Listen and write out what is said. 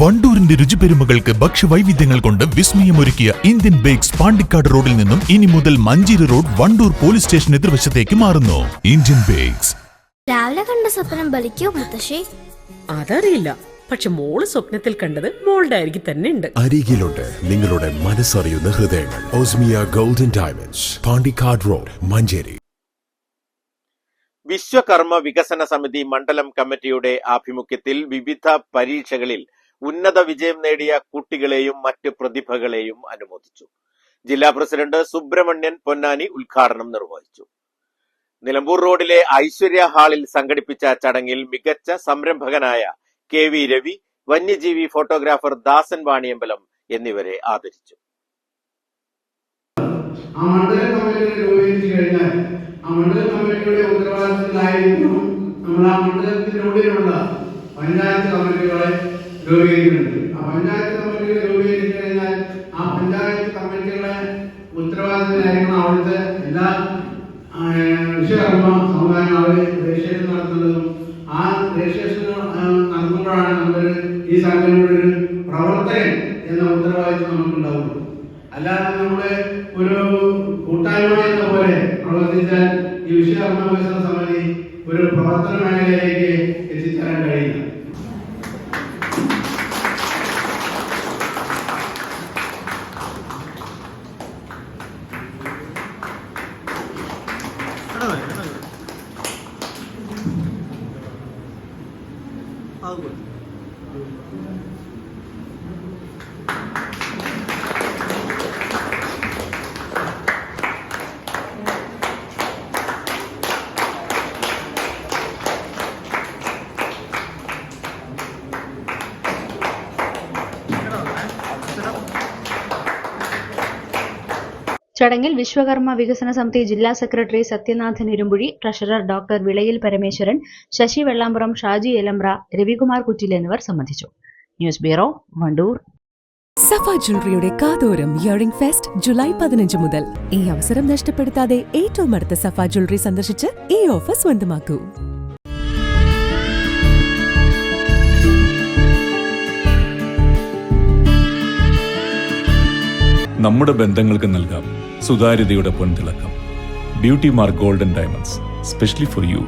വണ്ടൂരിന്റെ രുചിപെരുമകൾക്ക് ഭക്ഷ്യവൈവിധ്യങ്ങൾ കൊണ്ട് വിസ്മയമൊരുക്കിയ Indian bakes Pandikkad റോഡിൽ നിന്നും ഇനി മുതൽ Manjeri road Wandoor police station എതിർവശത്തേക്ക് മാറുന്നു. Indian bakes. രാവിലെ കണ്ട സ്വപ്നം ബലിക്കോ മുത്തശ്ശി? അതറിയില്ല. പക്ഷെ മോൾ സ്വപ്നത്തിൽ കണ്ടത് മോളുടെ അരികിൽ തന്നെ ഉണ്ട്. അരികിലുണ്ട് നിങ്ങളുടെ മനസ്സറിയുന്ന ഹൃദയങ്ങൾ. Osmiya golden diamonds Pandikkad road Manjeri. Vishwakarma Vikasana Samithi മണ്ഡലം കമ്മിറ്റിയുടെ ആഭിമുഖ്യത്തിൽ വിവിധ പരീക്ഷകളിൽ ഉന്നത വിജയം നേടിയ കുട്ടികളെയും മറ്റ് പ്രതിഭകളെയും അനുമോദിച്ചു. ജില്ലാ പ്രസിഡന്റ് സുബ്രഹ്മണ്യൻ പൊന്നാനി ഉദ്ഘാടനം നിർവഹിച്ചു. നിലമ്പൂർ റോഡിലെ ഐശ്വര്യ ഹാളിൽ സംഘടിപ്പിച്ച ചടങ്ങിൽ മികച്ച സംരംഭകനായ കെ വി രവി വന്യജീവി ഫോട്ടോഗ്രാഫർ ദാസൻ വാണിയമ്പലം എന്നിവരെ ആദരിച്ചു. ആ കമ്മിറ്റിയുടെ നമ്മൾ ആ മണ്ഡലത്തിനുള്ളിലുള്ള പഞ്ചായത്ത് കമ്മിറ്റികളെ രൂപീകരിക്കുന്നുണ്ട് ആ പഞ്ചായത്ത് കമ്മിറ്റികൾ രൂപീകരിച്ചു എല്ലാ വിശ്വകർമ്മ സമുദായം അവർ രജിസ്ട്രേഷൻ ആ രജിസ്ട്രേഷൻ നടത്തുമ്പോഴാണ് നമ്മളൊരു ഈ സംഘടനയുടെ ഒരു പ്രവർത്തകൻ എന്ന അല്ലാതെ നമ്മുടെ ഒരു കൂട്ടായ്മ പോലെ പ്രവർത്തിച്ചാൽ ഈ വിശ്വകർമ്മ വികസന സമിതി ഒരു പ്രവർത്തന മേഖലയിലേക്ക് എത്തിച്ചേരാൻ കഴിയില്ല. 好的，好的。好的。ചടങ്ങിൽ വിശ്വകർമ്മ വികസന സമിതി ജില്ലാ secretary Sathyanathan Irumbuzhi treasurer doctor Vilayil Parameswaran Sasi Vellampuram Shaji Elambra Ravikumar Kuttil എന്നിവർ സംബന്ധിച്ചു. News bureau Wandoor. സഫ ജ്വല്ലറിയുടെ കാതോരം ഇയറിംഗ് ഫെസ്റ്റ് ജൂലൈ പതിനഞ്ച് മുതൽ. ഈ അവസരം നഷ്ടപ്പെടുത്താതെ ഏറ്റവും അടുത്ത സഫ ജ്വല്ലറി സന്ദർശിച്ച് ഈ ഓഫർ സ്വന്തമാക്കൂ. നമ്മുടെ ബന്ധങ്ങൾക്ക് നൽകാം. സുതാര്യതയുടെ പൊൻതിളക്കം. Beauty mark golden diamonds specially for you